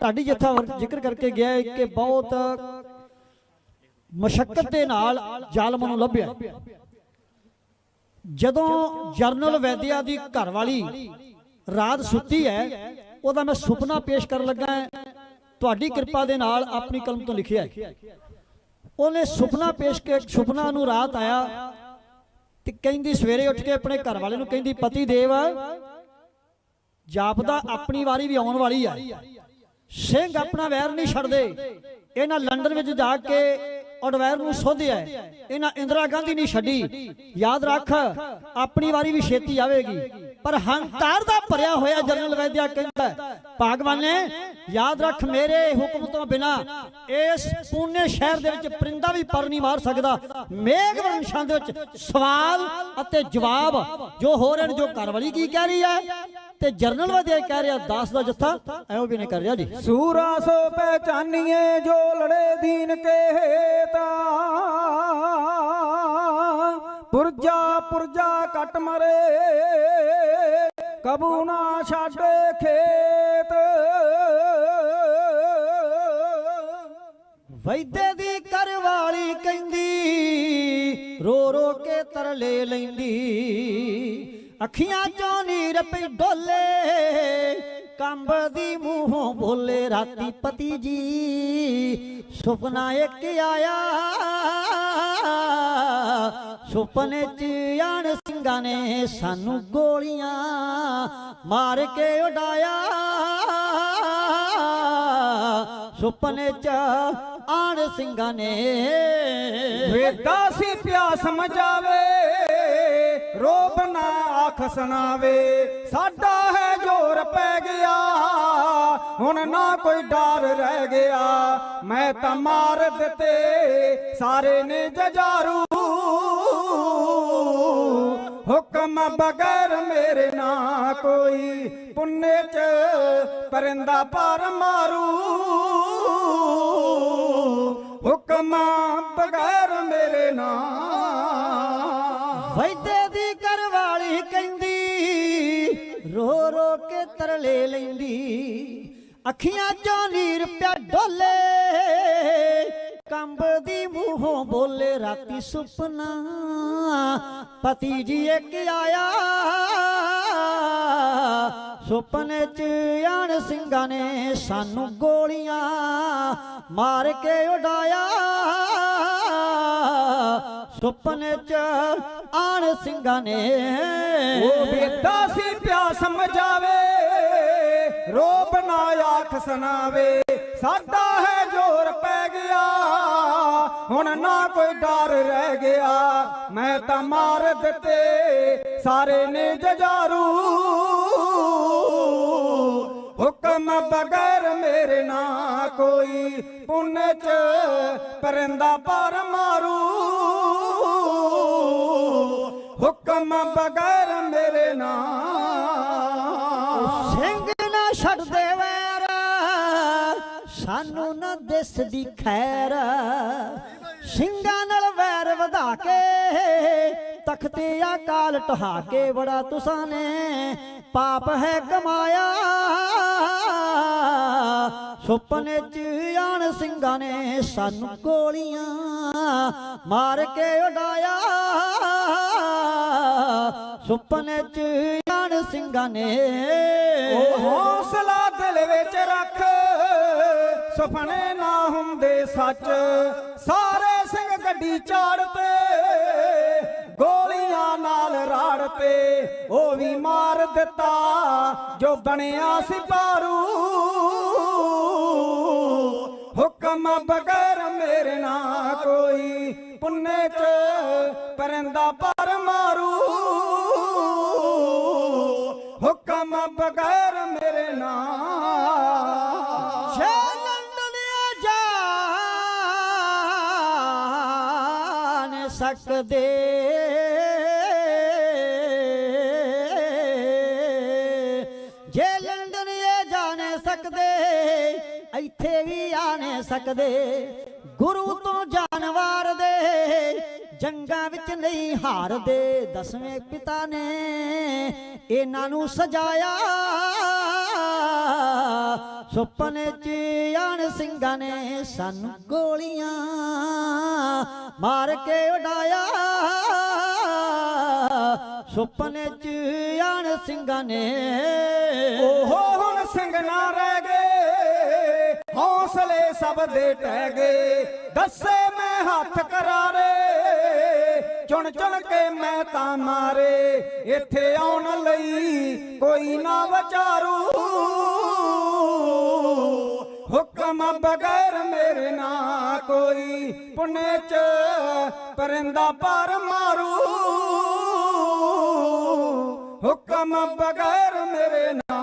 ਢਾਡੀ ਜੱਥਾ ਜ਼ਿਕਰ ਕਰਕੇ ਗਿਆ ਹੈ ਕਿ ਬਹੁਤ ਮਸ਼ਕਤ ਦੇ ਨਾਲ ਜ਼ਾਲਮ ਨੂੰ ਲੱਭਿਆ ਜਦੋਂ ਜਰਨਲ ਵੈਦਿਆ ਦੀ ਘਰਵਾਲੀ ਰਾਤ ਸੁੱਤੀ ਹੈ, ਉਹਦਾ ਮੈਂ ਸੁਪਨਾ ਪੇਸ਼ ਕਰਨ ਲੱਗਾ ਹਾਂ। ਤੁਹਾਡੀ ਕਿਰਪਾ ਦੇ ਨਾਲ ਆਪਣੀ ਕਲਮ ਤੋਂ ਲਿਖਿਆ ਹੈ। ਉਹਨੇ ਸੁਪਨਾ ਪੇਸ਼ ਕੇ ਸੁਪਨਾ ਨੂੰ ਰਾਤ ਆਇਆ ਤੇ ਕਹਿੰਦੀ ਸਵੇਰੇ ਉੱਠ ਕੇ ਆਪਣੇ ਘਰ ਵਾਲੇ ਨੂੰ ਕਹਿੰਦੀ, ਪਤੀ ਦੇਵ, ਜਾਪਦਾ ਆਪਣੀ ਵਾਰੀ ਵੀ ਆਉਣ ਵਾਲੀ ਆ ਸਿੰਘ ਆਪਣਾ ਵੈਰ ਨਹੀਂ ਛੱਡਦੇ। ਇਹਨਾਂ ਲੰਡਨ ਵਿੱਚ ਜਾ ਕੇ ਅਡਵੈਰ ਨੂੰ ਸੋਧਿਆ ਇਹਨਾਂ ਇੰਦਰਾ ਗਾਂਧੀ ਨਹੀਂ ਛੱਡੀ। ਯਾਦ ਰੱਖ, ਆਪਣੀ ਵਾਰੀ ਵੀ ਛੇਤੀ ਆਵੇਗੀ। ਪਰ ਹੰਕਾਰ ਦਾ ਭਰਿਆ ਹੋਇਆ ਜਨਰਲ ਵੈਦਿਆ ਕਹਿੰਦਾ ਭਗਵਾਨ ਨੇ ਯਾਦ ਰੱਖ ਮੇਰੇ ਹੁਕਮ ਤੋਂ ਬਿਨਾ ਇਸ ਪੂਨੇ ਸ਼ਹਿਰ ਦੇ ਵਿੱਚ ਪਰਿੰਦਾ ਵੀ ਪਰ ਨਹੀਂ ਮਾਰ ਸਕਦਾ। ਮੇਘ ਵਰਸ਼ਾਂ ਦੇ ਵਿੱਚ ਸਵਾਲ ਅਤੇ ਜਵਾਬ ਜੋ ਹੋ ਰਹੇ ਨੇ, ਜੋ ਘਰਵਾਲੀ ਕੀ ਕਹਿ ਰਹੀ ਹੈ? ਤੇ ਜਰਨਲ ਵੈਦਿਆ ਕਹਿ ਰਿਹਾ ਦਾਸ ਦਾ ਜੱਥਾ ਐਵੇਂ ਵੀ ਨਹੀਂ ਕਰ ਰਿਹਾ ਜੀ। ਸੂਰਾ ਸੋ ਪਹਿਚਾਨੀਏ ਜੋ ਲੜੇ ਦੀਨ ਕੇ ਹੇਤਾ ਪੁਰਜਾ ਪੁਰਜਾ ਕਟ ਮਰੇ ਕਬੂ ਨਾ ਛੱਡੇ ਖੇਤ। ਵੈਦੇ ਦੀ ਕਰਵਾਲੀ ਕਹਿੰਦੀ ਰੋ ਰੋ ਕੇ ਤਰਲੇ ਲੈਂਦੀ। ਅੱਖੀਆਂ ਚੋਂ ਨੀਰ ਪਈ ਡੋਲੇ ਕੰਬਦੀ ਮੂੰਹੋਂ ਬੋਲੇ ਰਾਤੀ ਪਤੀ ਜੀ। ਸੁਪਨਾ ਇੱਕ ਆਇਆ, ਸੁਪਨੇ ਚ ਆਣ ਸਿੰਘਾਂ ਨੇ ਸਾਨੂੰ ਗੋਲੀਆਂ ਮਾਰ ਕੇ ਉਡਾਇਆ। ਸੁਪਨੇ ਚ ਆਣ ਸਿੰਘਾਂ ਨੇ ਵੇਦਾ ਸੀ ਪਿਆਸ ਮਜਾਵੇ ਰੋਬ ਨਾ ਆਖ ਸੁਣਾਵੇ। ਸਾਡਾ ਹੈ ਜੋਰ ਪੈ ਗਿਆ। ਹੁਣ ਨਾ ਕੋਈ ਡਰ ਰਹਿ ਗਿਆ। ਮੈਂ ਤਾਂ ਮਾਰ ਦਿੱਤੇ ਸਾਰੇ ਨੇ ਜਜਾਰੂ ਹੁਕਮ ਬਗੈਰ ਮੇਰੇ ਨਾ ਕੋਈ। ਪੁੰਨੇ ਚ ਪਰਿੰਦਾ ਪਰ ਮਾਰੂ। ਹੁਕਮ ਬਗੈਰ ਮੇਰੇ ਨਾ ਕੇ ਤਰਲੇ ਲੈਂਦੀ। ਅੱਖੀਆਂ ਚੋਂ ਨੀਰ ਪਿਆ ਡੋਲੇ। ਕੰਬਦੀ ਮੂੰਹੋਂ ਬੋਲੇ ਰਾਤੀ ਸੁਪਨਾ। ਪਤੀ ਜੀ ਇੱਕ ਆਇਆ। ਸੁਪਨੇ ਚ ਆਣ ਸਿੰਘਾਂ ਨੇ ਸਾਨੂੰ ਗੋਲੀਆਂ ਮਾਰ ਕੇ ਉਡਾਇਆ। ਸੁਪਨੇ ਚ ਆਣ ਸਿੰਘਾਂ ਨੇ ਉਹ ਵੇਦਾ ਸੀ ਪਿਆਸ ਮਜਾਵੇ ਸੁਣਾਵੇ ਸਾਡਾ ਹੈ ਜੋਰ ਪੈ ਗਿਆ। ਹੁਣ ਨਾ ਕੋਈ ਡਰ ਰਹਿ ਗਿਆ। ਮੈਂ ਤਾਂ ਮਾਰ ਦਿੱਤੇ ਸਾਰੇ ਨੇ ਜਜਾਰੂ ਹੁਕਮ ਬਗੈਰ ਮੇਰੇ ਨਾ ਕੋਈ ਪੁੰਨੇ ਚ ਪਰਿੰਦਾ ਪਰ ਮਾਰੂ। ਹੁਕਮ ਬਗੈਰ ਮੇਰੇ ਨਾ ਸਿੰਘ ਨਾ ਛੱਡਦੇ ਵੈਰ ਸਾਨੂੰ ਨਾ ਦਿਸਦੀ ਖੈਰ। ਸਿੰਘਾਂ ਨਾਲ ਵੈਰ ਵਧਾ ਕੇ, ਤਖਤੇ ਅਕਾਲ ਢਹਾ ਕੇ ਬੜਾ ਤੁਸਾਂ ਨੇ, ਪਾਪ ਹੈ ਕਮਾਇਆ। ਸੁਪਨੇ ਚ ਆਣ ਸਿੰਘਾਂ ਨੇ ਸਾਨੂੰ ਗੋਲੀਆਂ ਮਾਰ ਕੇ ਉਡਾਇਆ। ਸੁਪਨੇ ਚ ਆਣ ਸਿੰਘਾਂ ਨੇ ਉਹ ਹੌਸਲਾ ਦਿਲ ਵਿੱਚ ਰੱਖ। ਸੁਪਨੇ ਨਾ ਹੁੰਦੇ ਸੱਚ। ਸਾਰੇ ਸਿੰਘ ਗੱਡੀ ਚਾੜ ਚਾੜਤੇ, ਗੋਲੀਆਂ ਨਾਲ ਰਾੜ ਰਾੜਤੇ। ਉਹ ਵੀ ਮਾਰ ਦਿੱਤਾ, ਜੋ ਬਣਿਆ ਸੀ ਪਾਰੂ ਹੁਕਮ ਬਗੈਰ ਮੇਰੇ ਨਾ ਕੋਈ ਪੁੰਨੇ ਚ ਪਰਿੰਦਾ ਪਰ ਮਾਰੂ। ਹੁਕਮ ਬਗੈਰ ਮੇਰੇ ਨਾ ਸਕਦੇ। ਜੇ ਲੰਡਨ ਇਹ ਜਾਣ ਸਕਦੇ, ਇੱਥੇ ਵੀ ਆਣੇ ਸਕਦੇ। ਗੁਰੂ ਤੋਂ ਜਾਨਵਰ ਦੇ ਜੰਗਾਂ ਵਿੱਚ ਨਹੀਂ ਹਾਰਦੇ, ਦਸਵੇਂ ਪਿਤਾ ਨੇ ਇਹਨਾਂ ਨੂੰ ਸਜਾਇਆ। ਸੁਪਨੇ ਚ ਆਣ ਸਿੰਘਾਂ ਨੇ ਸਾਨੂੰ ਗੋਲੀਆਂ ਮਾਰ ਕੇ ਉਡਾਇਆ। ਸੁਪਨੇ ਚ ਆਣ ਸਿੰਘਾਂ ਨੇ। ਓਹੋ, ਹੁਣ ਸਿੰਘ ਨਾ ਰਹਿ ਗਏ। ਹੌਸਲੇ ਸਭ ਦੇ ਟਹਿ ਗਏ। ਦੱਸੇ ਮੈਂ ਹੱਥ ਕਰਾਰੇ। ਚੁਣ ਚੁਣ ਕੇ ਮੈਂ ਤਾਂ ਮਾਰੇ। ਇੱਥੇ ਆਉਣ ਲਈ ਕੋਈ ਨਾ ਵਿਚਾਰੂ। ਹੁਕਮ ਬਗੈਰ ਮੇਰੇ ਨਾ ਕੋਈ। ਪੁਨੇ ਚ ਪਰਿੰਦਾ ਪਰ ਮਾਰੂ। ਹੁਕਮ ਬਗੈਰ ਮੇਰੇ ਨਾ।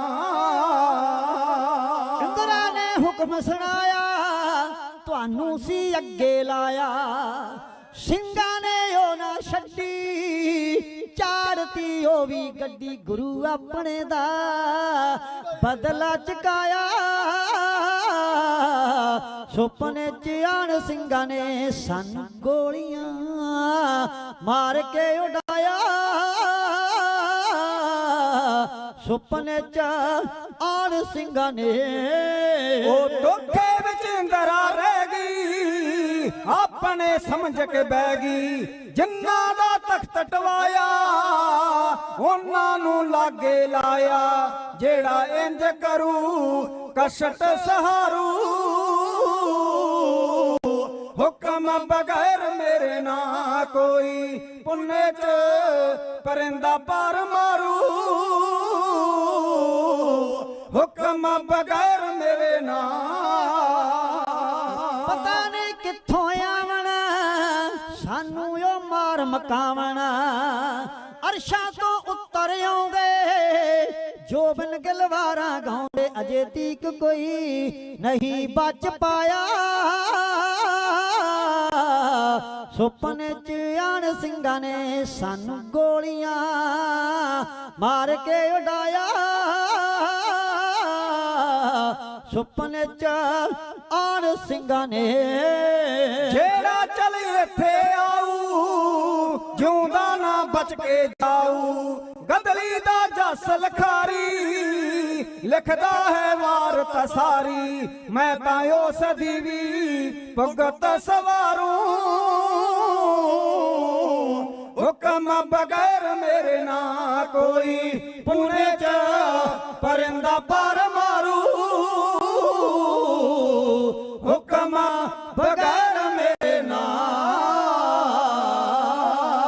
ਇੰਦਰਾ ਨੇ ਹੁਕਮ ਸੁਣਾਇਆ, ਤੁਹਾਨੂੰ ਸੀ ਅੱਗੇ ਲਾਇਆ। ਸਿੰਘਾਂ ਨੇ ਉਹ ਨਾ ਛੱਡੀ। ਚਾੜਤੀ, ਉਹ ਵੀ ਗੱਡੀ ਗੁਰੂ ਆਪਣੇ ਦਾ। ਬਦਲਾ ਚਕਾਇਆ। ਸੁਪਨੇ ਚ ਆਣ ਸਿੰਘਾਂ ਨੇ ਸਾਨੂੰ ਗੋਲੀਆਂ ਮਾਰ ਕੇ ਉਡਾਇਆ। ਸੁਪਨੇ ਚ ਆਣ ਸਿੰਘਾਂ ਨੇ ਉਹ ਧੋਖੇ ਵਿੱਚ ਇੰਦਰਾ ਰਹਿ ਗਈ, ਆਪਣੇ ਸਮਝ ਕੇ ਬਹਿ ਗਈ। ਜਿੰਨਾਂ ਤਖਤ ਟਵਾਇਆ, ਉਹਨਾਂ ਨੂੰ ਲਾਗੇ ਲਾਇਆ, ਜਿਹੜਾ ਇੰਜ ਕਰੂ, ਕਸ਼ਟ ਸਹਾਰੂ। ਹੁਕਮ ਬਗੈਰ ਮੇਰੇ ਨਾ ਕੋਈ ਪੁੰਨੇ ਚ ਪਰਿੰਦਾ ਪਰ ਮਾਰੂ। ਹੁਕਮ ਬਗੈਰ ਮੇਰੇ ਨਾ ਮਾਰ ਮਕਾਵਣ ਅਰਸ਼ਾਂ ਤੋਂ ਉੱਤਰ ਆਉਂਦੇ, ਜੋਬਨ ਗਲਵਾਰਾਂ ਗਾਉਂਦੇ, ਅਜੇ ਤੀਕ ਕੋਈ ਨਹੀਂ ਬਚ ਪਾਇਆ। ਸੁਪਨੇ ਚ ਆਣ ਸਿੰਘਾਂ ਨੇ ਸਾਨੂੰ ਗੋਲੀਆਂ ਮਾਰ ਕੇ ਉਡਾਇਆ। ਸੁਪਨੇ ਚ ਆਣ ਸਿੰਘਾਂ ਨੇ। ਜਿਹੜਾ ਚਲ ਇੱਥੇ ਆਊ, ਜਿਉਂਦਾ ਨਾ ਬਚ ਕੇ ਜਾਊ। ਗਦਲੀ ਦਾ ਜਸ ਲਖਾਰੀ, ਲਿਖਦਾ ਹੈ ਵਾਰ ਤਸਾਰੀ। ਮੈਂ ਤਾਂ ਉਸ ਦੀ ਵੀ ਭਗਤ ਸਵਾਰੂ। ਹੁਕਮ ਬਗੈਰ ਮੇਰੇ ਨਾ ਕੋਈ ਪੂਰੇ ਚ ਪਰਿੰਦਾ ਪਰ